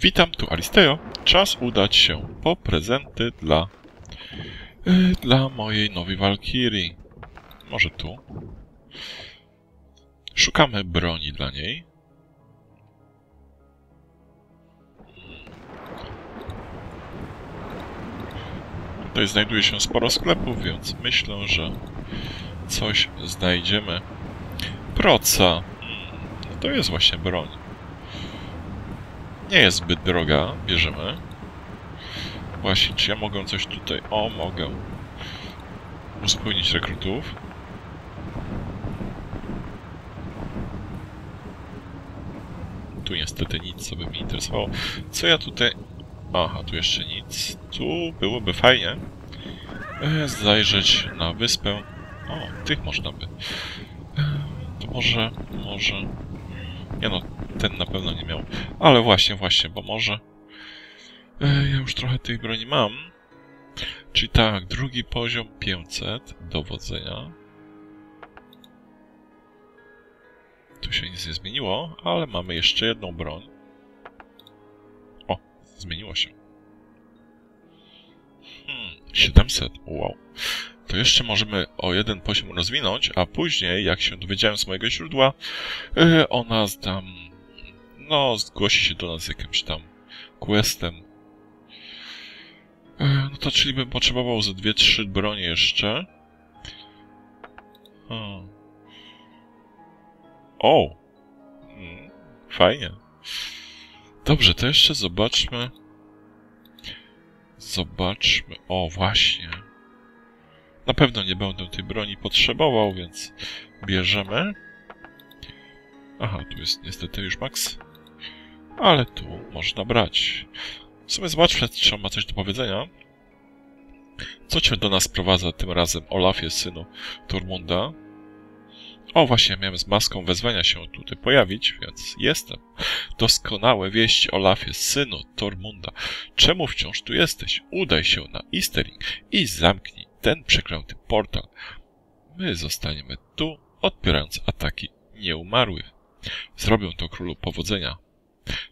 Witam, tu Alisteo. Czas udać się po prezenty dla... y, dla mojej nowej Walkirii. Może tu. Szukamy broni dla niej. Tutaj znajduje się sporo sklepów, więc myślę, że coś znajdziemy. Proca. No To jest właśnie broń. Nie jest zbyt droga. Bierzemy. Właśnie, czy ja mogę coś tutaj... O, mogę. Uzupełnić rekrutów. Tu niestety nic, co by mnie interesowało. Co ja tutaj... Aha, tu jeszcze nic. Tu byłoby fajnie e, zajrzeć na wyspę. O, tych można by. E, To może, może... Nie no, ten na pewno nie miał. Ale właśnie, właśnie, bo może... E, Ja już trochę tych broni mam. Czyli tak, drugi poziom 500 dowodzenia. Tu się nic nie zmieniło, ale mamy jeszcze jedną broń. O, zmieniło się. Hmm, 700, wow. To jeszcze możemy o jeden poziom rozwinąć, a później, jak się dowiedziałem z mojego źródła, yy, ona zdam... No, zgłosi się do nas jakimś tam questem. Yy, no to czyli bym potrzebował ze dwie, trzy bronie jeszcze. Hmm. O! Mm, Fajnie. Dobrze, to jeszcze zobaczmy. Zobaczmy. O, właśnie. Na pewno nie będę tej broni potrzebował, więc bierzemy. Aha, tu jest niestety już max. Ale tu można brać. W sumie zobaczmy, czy on ma coś do powiedzenia. Co cię do nas sprowadza tym razem, Olafie, synu Tormunda? O, właśnie, miałem z maską wezwania się tutaj pojawić, więc jestem. Doskonałe wieści, Olafie, synu Tormunda. Czemu wciąż tu jesteś? Udaj się na Eastering i zamknij ten przeklęty portal. My zostaniemy tu, odpierając ataki nieumarłych. Zrobią to królu powodzenia.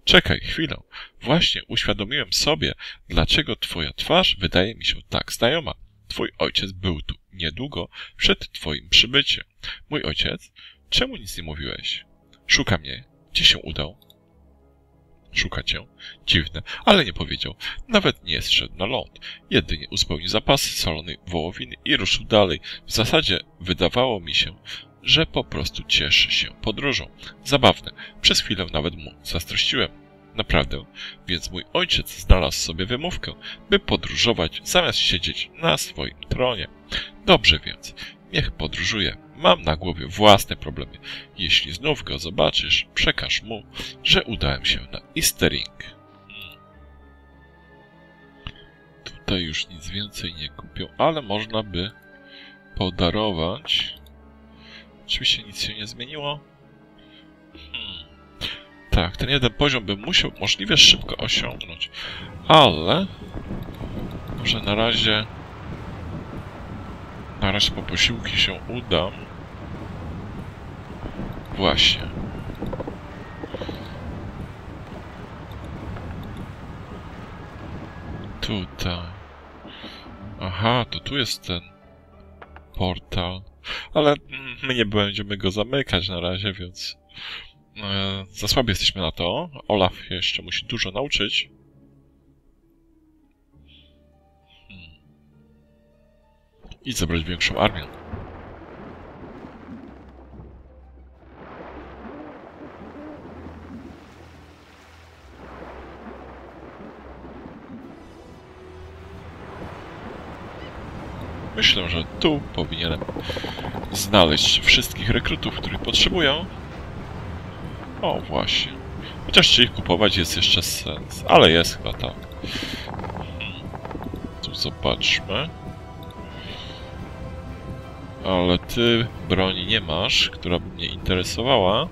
Czekaj chwilę. Właśnie uświadomiłem sobie, dlaczego twoja twarz wydaje mi się tak znajoma. Twój ojciec był tu niedługo przed twoim przybyciem. Mój ojciec? Czemu nic nie mówiłeś? Szuka mnie. Gdzie się udał? Szuka cię. Dziwne, ale nie powiedział. Nawet nie zszedł na ląd. Jedynie uzupełnił zapasy solonej wołowiny i ruszył dalej. W zasadzie wydawało mi się, że po prostu cieszy się podróżą. Zabawne. Przez chwilę nawet mu zazdrościłem. Naprawdę. Więc mój ojciec znalazł sobie wymówkę, by podróżować zamiast siedzieć na swoim tronie. Dobrze więc. Niech podróżuje. Mam na głowie własne problemy. Jeśli znów go zobaczysz, przekaż mu, że udałem się na Eastering. Hmm. Tutaj już nic więcej nie kupią, ale można by podarować. Oczywiście nic się nie zmieniło. Hmm. Tak, ten jeden poziom bym musiał możliwie szybko osiągnąć, ale może na razie na razie po posiłki się udam. Właśnie. Tutaj. Aha, to tu jest ten portal. Ale my nie będziemy go zamykać na razie, więc e, za słabi jesteśmy na to. Olaf jeszcze musi dużo nauczyć. Hmm. I zebrać większą armię. Myślę, że tu powinienem znaleźć wszystkich rekrutów, których potrzebuję. O, właśnie. Chociaż czy ich kupować jest jeszcze sens, ale jest chyba tak. Hmm. Tu zobaczmy. Ale ty broni nie masz, która by mnie interesowała.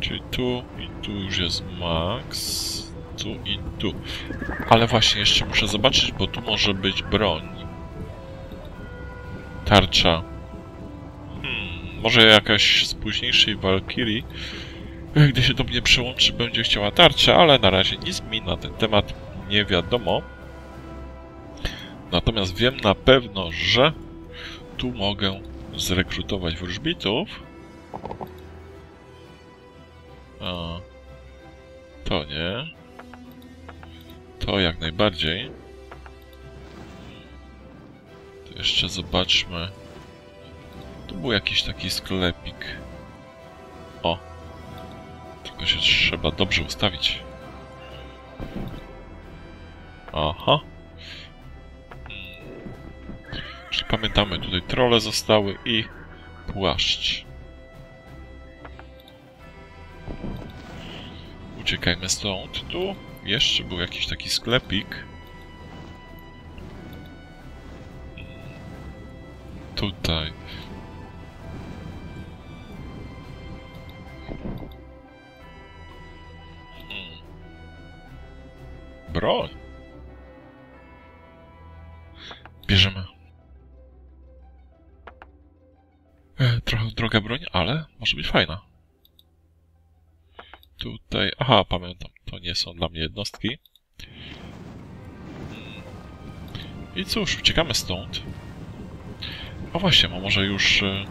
Czyli tu i tu już jest max. Tu i tu. Ale właśnie jeszcze muszę zobaczyć, bo tu może być broń. Tarcza. Hmm, może jakaś z późniejszej Valkyrii. Gdy się do mnie przyłączy, będzie chciała tarczę, ale na razie nic mi na ten temat nie wiadomo. Natomiast wiem na pewno, że tu mogę zrekrutować wróżbitów. A, to nie. To jak najbardziej. To jeszcze zobaczmy. Tu był jakiś taki sklepik. O. Tylko się trzeba dobrze ustawić. Aha. Hmm. Czyli pamiętamy, tutaj trole zostały i płaszcz. Uciekajmy stąd. Tu jeszcze był jakiś taki sklepik. Tutaj. Hmm. Broń. Bierzemy. E, trochę droga broń, ale może być fajna. Tutaj... Aha, pamiętam. To nie są dla mnie jednostki. Hmm. I cóż, uciekamy stąd. A właśnie, a może już... e,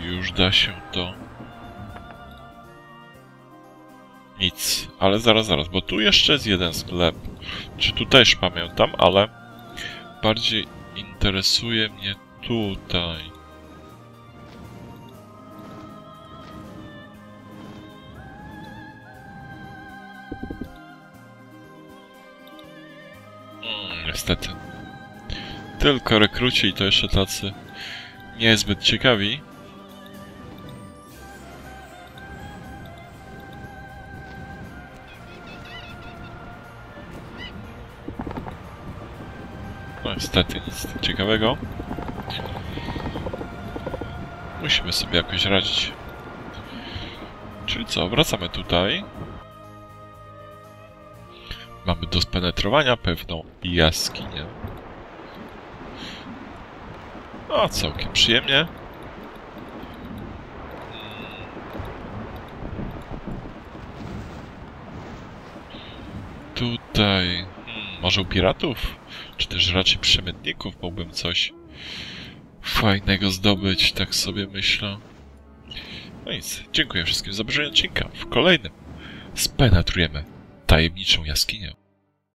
Już da się to... Nic. Ale zaraz, zaraz, bo tu jeszcze jest jeden sklep. Czy tu też pamiętam, ale... Bardziej interesuje mnie tutaj. Mm, niestety. Tylko rekruci i to jeszcze tacy niezbyt ciekawi. No niestety nic ciekawego. Musimy sobie jakoś radzić. Czyli co, wracamy tutaj. Mamy do spenetrowania pewną jaskinię. No, całkiem przyjemnie. Tutaj... Hmm, może u piratów? Czy też raczej przemytników mógłbym coś fajnego zdobyć, tak sobie myślę. No nic, dziękuję wszystkim za obejrzenie odcinka. W kolejnym spenetrujemy tajemniczą jaskinię.